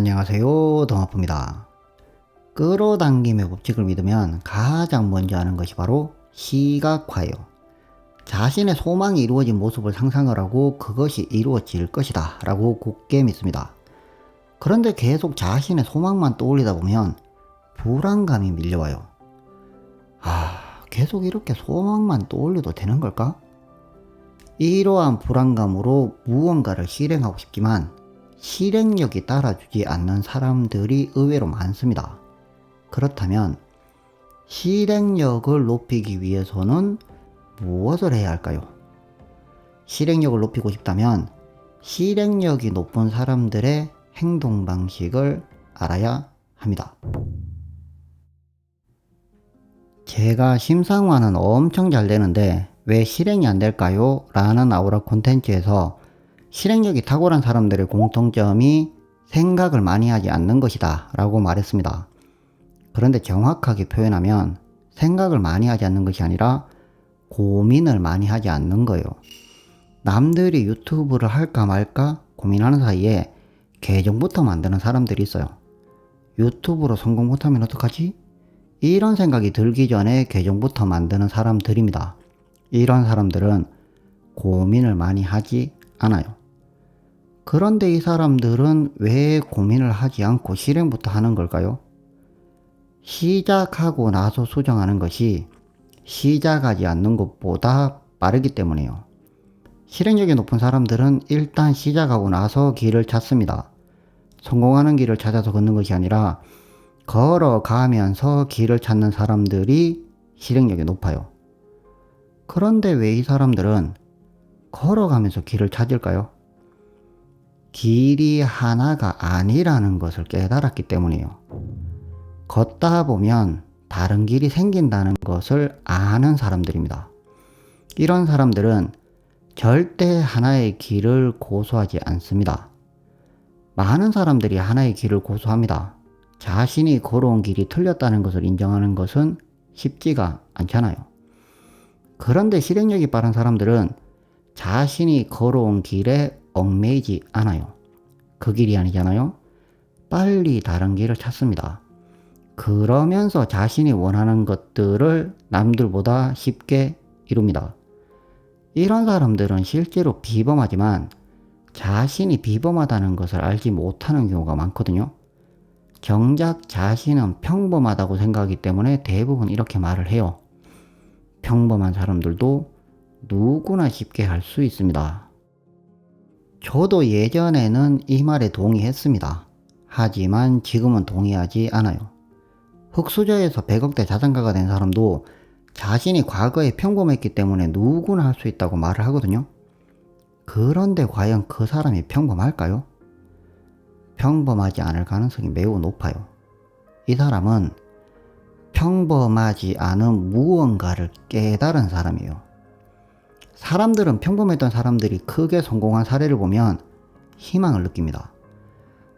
안녕하세요 동아프입니다. 끌어당김의 법칙을 믿으면 가장 먼저 하는 것이 바로 시각화예요. 자신의 소망이 이루어진 모습을 상상을 하고 그것이 이루어질 것이다 라고 굳게 믿습니다. 그런데 계속 자신의 소망만 떠올리다 보면 불안감이 밀려와요. 아, 계속 이렇게 소망만 떠올려도 되는 걸까? 이러한 불안감으로 무언가를 실행하고 싶지만 실행력이 따라주지 않는 사람들이 의외로 많습니다. 그렇다면 실행력을 높이기 위해서는 무엇을 해야 할까요? 실행력을 높이고 싶다면 실행력이 높은 사람들의 행동 방식을 알아야 합니다. 제가 심상화는 엄청 잘 되는데 왜 실행이 안 될까요? 라는 아우라 콘텐츠에서 실행력이 탁월한 사람들의 공통점이 생각을 많이 하지 않는 것이다 라고 말했습니다. 그런데 정확하게 표현하면 생각을 많이 하지 않는 것이 아니라 고민을 많이 하지 않는 거예요. 남들이 유튜브를 할까 말까 고민하는 사이에 계정부터 만드는 사람들이 있어요. 유튜브로 성공 못하면 어떡하지? 이런 생각이 들기 전에 계정부터 만드는 사람들입니다. 이런 사람들은 고민을 많이 하지 않아요. 그런데 이 사람들은 왜 고민을 하지 않고 실행부터 하는 걸까요? 시작하고 나서 수정하는 것이 시작하지 않는 것보다 빠르기 때문이에요. 실행력이 높은 사람들은 일단 시작하고 나서 길을 찾습니다. 성공하는 길을 찾아서 걷는 것이 아니라 걸어가면서 길을 찾는 사람들이 실행력이 높아요. 그런데 왜 이 사람들은 걸어가면서 길을 찾을까요? 길이 하나가 아니라는 것을 깨달았기 때문이에요. 걷다 보면 다른 길이 생긴다는 것을 아는 사람들입니다. 이런 사람들은 절대 하나의 길을 고수하지 않습니다. 많은 사람들이 하나의 길을 고수합니다. 자신이 걸어온 길이 틀렸다는 것을 인정하는 것은 쉽지가 않잖아요. 그런데 실행력이 빠른 사람들은 자신이 걸어온 길에 얽매이지 않아요. 그 길이 아니잖아요. 빨리 다른 길을 찾습니다. 그러면서 자신이 원하는 것들을 남들보다 쉽게 이룹니다. 이런 사람들은 실제로 비범하지만 자신이 비범하다는 것을 알지 못하는 경우가 많거든요. 정작 자신은 평범하다고 생각하기 때문에 대부분 이렇게 말을 해요. 평범한 사람들도 누구나 쉽게 할 수 있습니다. 저도 예전에는 이 말에 동의했습니다. 하지만 지금은 동의하지 않아요. 흑수저에서 100억대 자산가가 된 사람도 자신이 과거에 평범했기 때문에 누구나 할 수 있다고 말을 하거든요. 그런데 과연 그 사람이 평범할까요? 평범하지 않을 가능성이 매우 높아요. 이 사람은 평범하지 않은 무언가를 깨달은 사람이에요. 사람들은 평범했던 사람들이 크게 성공한 사례를 보면 희망을 느낍니다.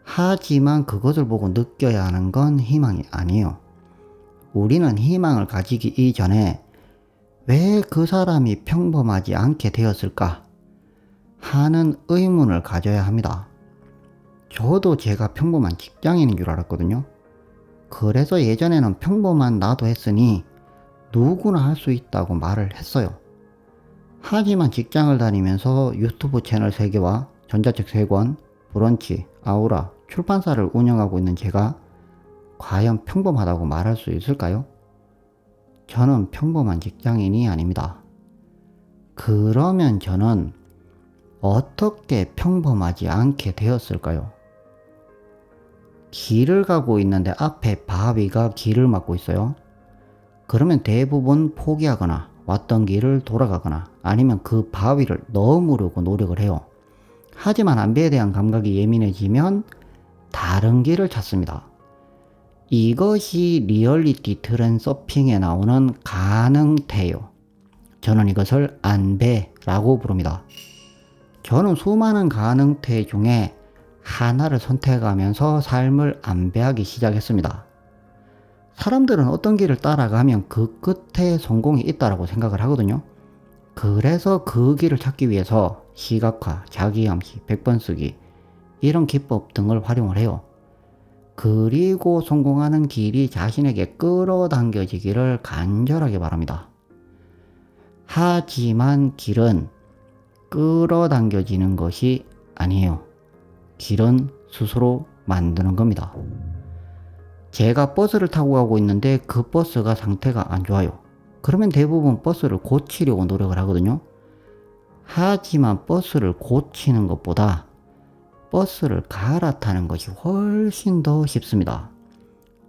하지만 그것을 보고 느껴야 하는 건 희망이 아니에요. 우리는 희망을 가지기 이전에 왜 그 사람이 평범하지 않게 되었을까 하는 의문을 가져야 합니다. 저도 제가 평범한 직장인인 줄 알았거든요. 그래서 예전에는 평범한 나도 했으니 누구나 할 수 있다고 말을 했어요. 하지만 직장을 다니면서 유튜브 채널 3개와 전자책 3권, 브런치, 아우라, 출판사를 운영하고 있는 제가 과연 평범하다고 말할 수 있을까요? 저는 평범한 직장인이 아닙니다. 그러면 저는 어떻게 평범하지 않게 되었을까요? 길을 가고 있는데 앞에 바위가 길을 막고 있어요. 그러면 대부분 포기하거나 왔던 길을 돌아가거나 아니면 그 바위를 넘으려고 노력을 해요. 하지만 안배에 대한 감각이 예민해지면 다른 길을 찾습니다. 이것이 리얼리티 트렌 서핑에 나오는 가능태요. 저는 이것을 안배라고 부릅니다. 저는 수많은 가능태 중에 하나를 선택하면서 삶을 안배하기 시작했습니다. 사람들은 어떤 길을 따라가면 그 끝에 성공이 있다라고 생각을 하거든요. 그래서 그 길을 찾기 위해서 시각화, 자기암시, 100번 쓰기 이런 기법 등을 활용을 해요. 그리고 성공하는 길이 자신에게 끌어당겨지기를 간절하게 바랍니다. 하지만 길은 끌어당겨지는 것이 아니에요. 길은 스스로 만드는 겁니다. 제가 버스를 타고 가고 있는데 그 버스가 상태가 안 좋아요. 그러면 대부분 버스를 고치려고 노력을 하거든요. 하지만 버스를 고치는 것보다 버스를 갈아타는 것이 훨씬 더 쉽습니다.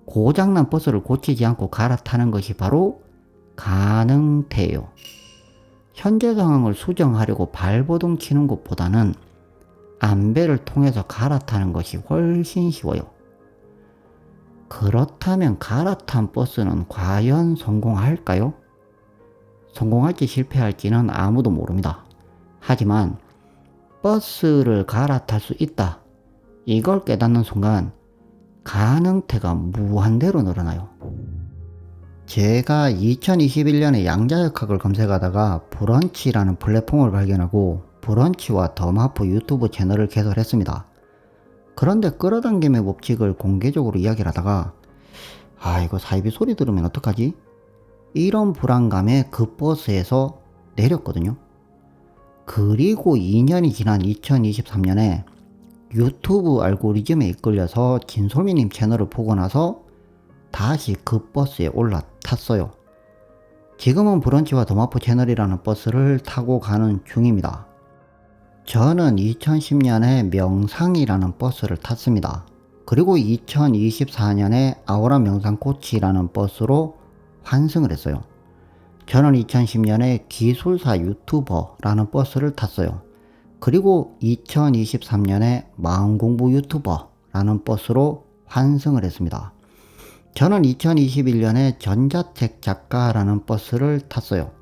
고장난 버스를 고치지 않고 갈아타는 것이 바로 가능태예요. 현재 상황을 수정하려고 발버둥 치는 것보다는 안배를 통해서 갈아타는 것이 훨씬 쉬워요. 그렇다면 갈아탄 버스는 과연 성공할까요? 성공할지 실패할지는 아무도 모릅니다. 하지만 버스를 갈아탈 수 있다. 이걸 깨닫는 순간 가능태가 무한대로 늘어나요. 제가 2021년에 양자역학을 검색하다가 브런치라는 플랫폼을 발견하고 브런치와 더마프 유튜브 채널을 개설했습니다. 그런데 끌어당김의 법칙을 공개적으로 이야기를 하다가 아 이거 사이비 소리 들으면 어떡하지? 이런 불안감에 그 버스에서 내렸거든요. 그리고 2년이 지난 2023년에 유튜브 알고리즘에 이끌려서 진솔미님 채널을 보고 나서 다시 그 버스에 올라탔어요. 지금은 브런치와 더마프 채널이라는 버스를 타고 가는 중입니다. 저는 2010년에 명상이라는 버스를 탔습니다. 그리고 2024년에 아우라 명상 코치라는 버스로 환승을 했어요. 저는 2010년에 기술사 유튜버라는 버스를 탔어요. 그리고 2023년에 마음공부 유튜버라는 버스로 환승을 했습니다. 저는 2021년에 전자책 작가라는 버스를 탔어요.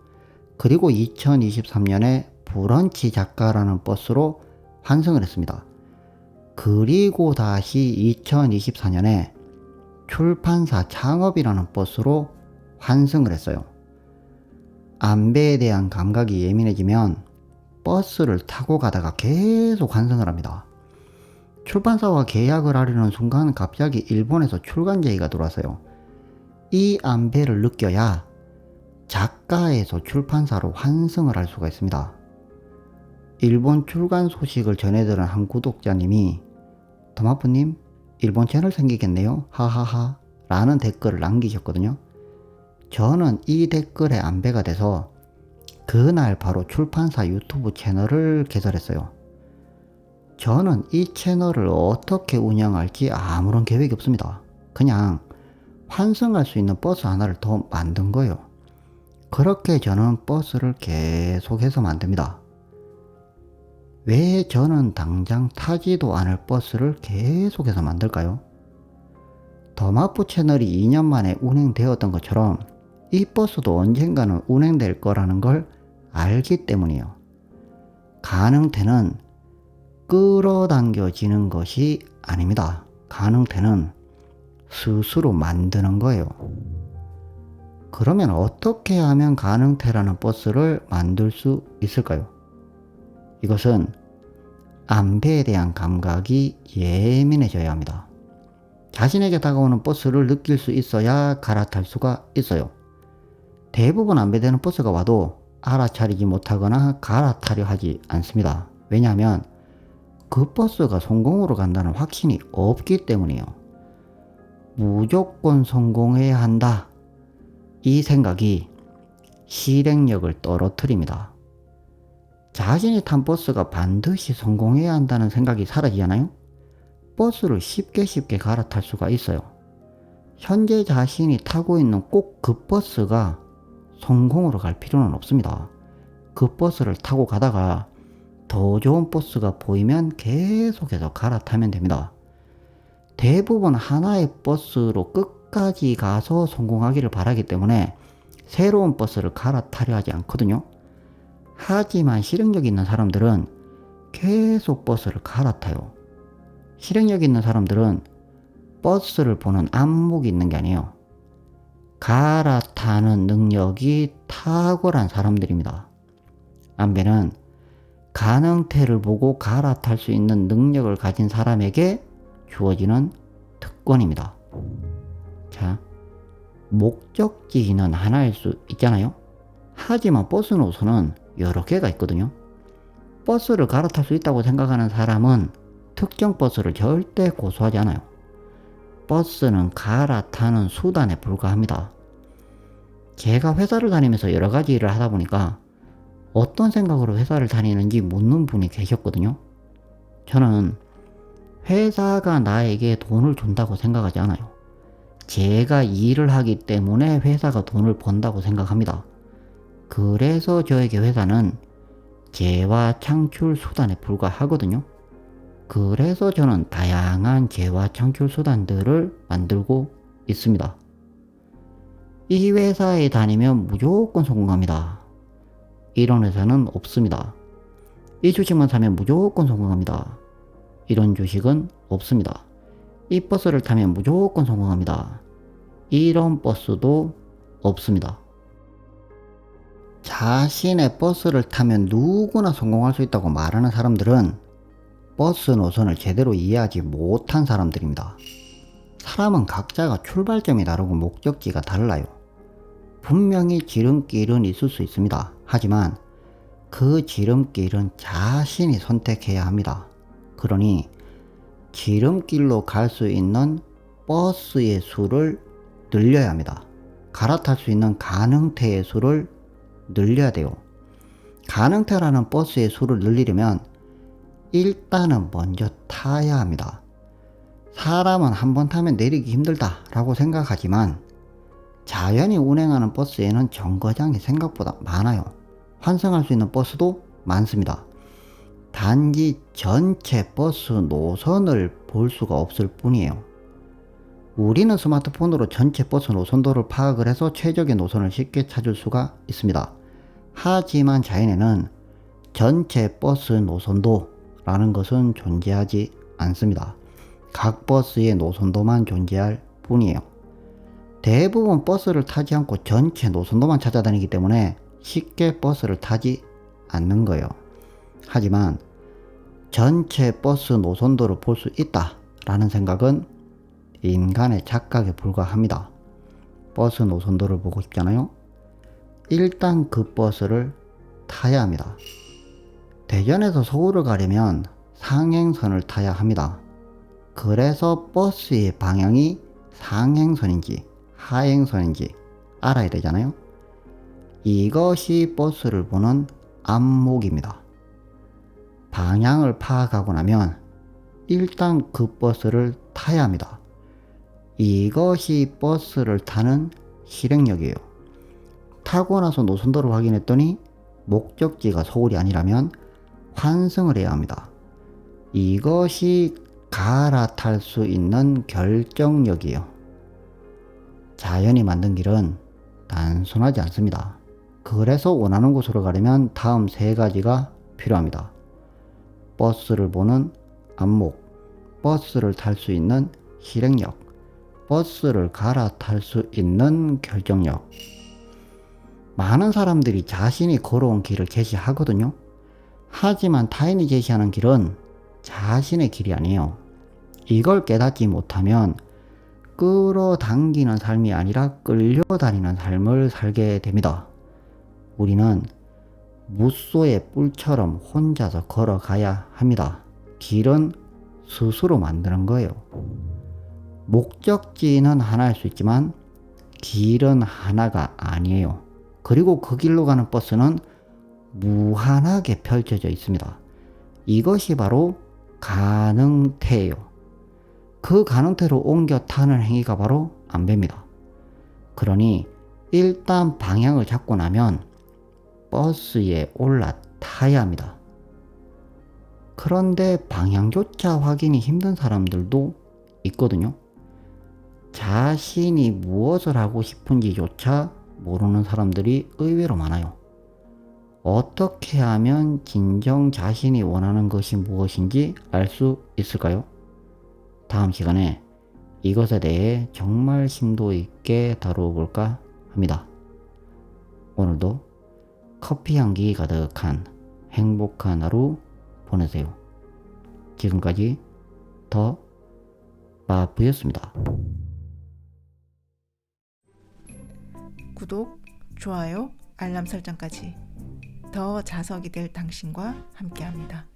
그리고 2023년에 브런치 작가라는 버스로 환승을 했습니다. 그리고 다시 2024년에 출판사 창업이라는 버스로 환승을 했어요. 안배에 대한 감각이 예민해지면 버스를 타고 가다가 계속 환승을 합니다. 출판사와 계약을 하려는 순간 갑자기 일본에서 출간 제의가 들어왔어요. 이 안배를 느껴야 작가에서 출판사로 환승을 할 수가 있습니다. 일본 출간 소식을 전해들은 한 구독자님이 더마프님 일본 채널 생기겠네요. 하하하. 라는 댓글을 남기셨거든요. 저는 이 댓글에 안배가 돼서 그날 바로 출판사 유튜브 채널을 개설했어요. 저는 이 채널을 어떻게 운영할지 아무런 계획이 없습니다. 그냥 환승할 수 있는 버스 하나를 더 만든 거예요. 그렇게 저는 버스를 계속해서 만듭니다 왜 저는 당장 타지도 않을 버스를 계속해서 만들까요? 더마프 채널이 2년 만에 운행되었던 것처럼 이 버스도 언젠가는 운행될 거라는 걸 알기 때문이에요. 가능태는 끌어당겨지는 것이 아닙니다. 가능태는 스스로 만드는 거예요. 그러면 어떻게 하면 가능태라는 버스를 만들 수 있을까요? 이것은 안배에 대한 감각이 예민해져야 합니다. 자신에게 다가오는 버스를 느낄 수 있어야 갈아탈 수가 있어요. 대부분 안배되는 버스가 와도 알아차리지 못하거나 갈아타려 하지 않습니다. 왜냐하면 그 버스가 성공으로 간다는 확신이 없기 때문이에요. 무조건 성공해야 한다. 이 생각이 실행력을 떨어뜨립니다. 자신이 탄 버스가 반드시 성공해야 한다는 생각이 사라지잖아요? 버스를 쉽게 쉽게 갈아탈 수가 있어요. 현재 자신이 타고 있는 꼭 그 버스가 성공으로 갈 필요는 없습니다. 그 버스를 타고 가다가 더 좋은 버스가 보이면 계속해서 갈아타면 됩니다. 대부분 하나의 버스로 끝까지 가서 성공하기를 바라기 때문에 새로운 버스를 갈아타려 하지 않거든요. 하지만 실행력 있는 사람들은 계속 버스를 갈아타요. 실행력 있는 사람들은 버스를 보는 안목이 있는 게 아니에요. 갈아타는 능력이 탁월한 사람들입니다. 안배는 가능태를 보고 갈아탈 수 있는 능력을 가진 사람에게 주어지는 특권입니다. 자, 목적지는 하나일 수 있잖아요. 하지만 버스 노선은 여러 개가 있거든요. 버스를 갈아탈 수 있다고 생각하는 사람은 특정 버스를 절대 고수하지 않아요. 버스는 갈아타는 수단에 불과합니다. 제가 회사를 다니면서 여러 가지 일을 하다 보니까 어떤 생각으로 회사를 다니는지 묻는 분이 계셨거든요. 저는 회사가 나에게 돈을 준다고 생각하지 않아요. 제가 일을 하기 때문에 회사가 돈을 번다고 생각합니다. 그래서 저에게 회사는 재화 창출 수단에 불과하거든요. 그래서 저는 다양한 재화 창출 수단들을 만들고 있습니다. 이 회사에 다니면 무조건 성공합니다. 이런 회사는 없습니다. 이 주식만 사면 무조건 성공합니다. 이런 주식은 없습니다. 이 버스를 타면 무조건 성공합니다. 이런 버스도 없습니다. 자신의 버스를 타면 누구나 성공할 수 있다고 말하는 사람들은 버스 노선을 제대로 이해하지 못한 사람들입니다. 사람은 각자가 출발점이 다르고 목적지가 달라요. 분명히 지름길은 있을 수 있습니다. 하지만 그 지름길은 자신이 선택해야 합니다. 그러니 지름길로 갈 수 있는 버스의 수를 늘려야 합니다. 갈아탈 수 있는 가능태의 수를 늘려야 돼요. 가능태라는 버스의 수를 늘리려면 일단은 먼저 타야 합니다. 사람은 한 번 타면 내리기 힘들다 라고 생각하지만 자연히 운행하는 버스에는 정거장이 생각보다 많아요. 환승할 수 있는 버스도 많습니다. 단지 전체 버스 노선을 볼 수가 없을 뿐이에요. 우리는 스마트폰으로 전체 버스 노선도를 파악을 해서 최적의 노선을 쉽게 찾을 수가 있습니다. 하지만 자연에는 전체 버스 노선도라는 것은 존재하지 않습니다. 각 버스의 노선도만 존재할 뿐이에요. 대부분 버스를 타지 않고 전체 노선도만 찾아다니기 때문에 쉽게 버스를 타지 않는 거예요. 하지만 전체 버스 노선도를 볼 수 있다라는 생각은 인간의 착각에 불과합니다. 버스 노선도를 보고 싶잖아요. 일단 그 버스를 타야 합니다. 대전에서 서울을 가려면 상행선을 타야 합니다. 그래서 버스의 방향이 상행선인지 하행선인지 알아야 되잖아요. 이것이 버스를 보는 안목입니다. 방향을 파악하고 나면 일단 그 버스를 타야 합니다. 이것이 버스를 타는 실행력이에요. 타고 나서 노선도를 확인했더니 목적지가 서울이 아니라면 환승을 해야 합니다. 이것이 갈아탈 수 있는 결정력이에요. 자연이 만든 길은 단순하지 않습니다. 그래서 원하는 곳으로 가려면 다음 세 가지가 필요합니다. 버스를 보는 안목, 버스를 탈 수 있는 실행력, 버스를 갈아탈 수 있는 결정력. 많은 사람들이 자신이 걸어온 길을 제시하거든요. 하지만 타인이 제시하는 길은 자신의 길이 아니에요. 이걸 깨닫지 못하면 끌어당기는 삶이 아니라 끌려다니는 삶을 살게 됩니다. 우리는 무소의 뿔처럼 혼자서 걸어가야 합니다. 길은 스스로 만드는 거예요. 목적지는 하나일 수 있지만 길은 하나가 아니에요. 그리고 그 길로 가는 버스는 무한하게 펼쳐져 있습니다. 이것이 바로 가능태예요. 그 가능태로 옮겨 타는 행위가 바로 안배입니다. 그러니 일단 방향을 잡고 나면 버스에 올라타야 합니다. 그런데 방향조차 확인이 힘든 사람들도 있거든요. 자신이 무엇을 하고 싶은지조차 모르는 사람들이 의외로 많아요. 어떻게 하면 진정 자신이 원하는 것이 무엇인지 알 수 있을까요? 다음 시간에 이것에 대해 정말 심도 있게 다루어 볼까 합니다. 오늘도 커피 향기 가득한 행복한 하루 보내세요. 지금까지 더 바보였습니다. 구독, 좋아요, 알람 설정까지 더 자석이 될 당신과 함께합니다.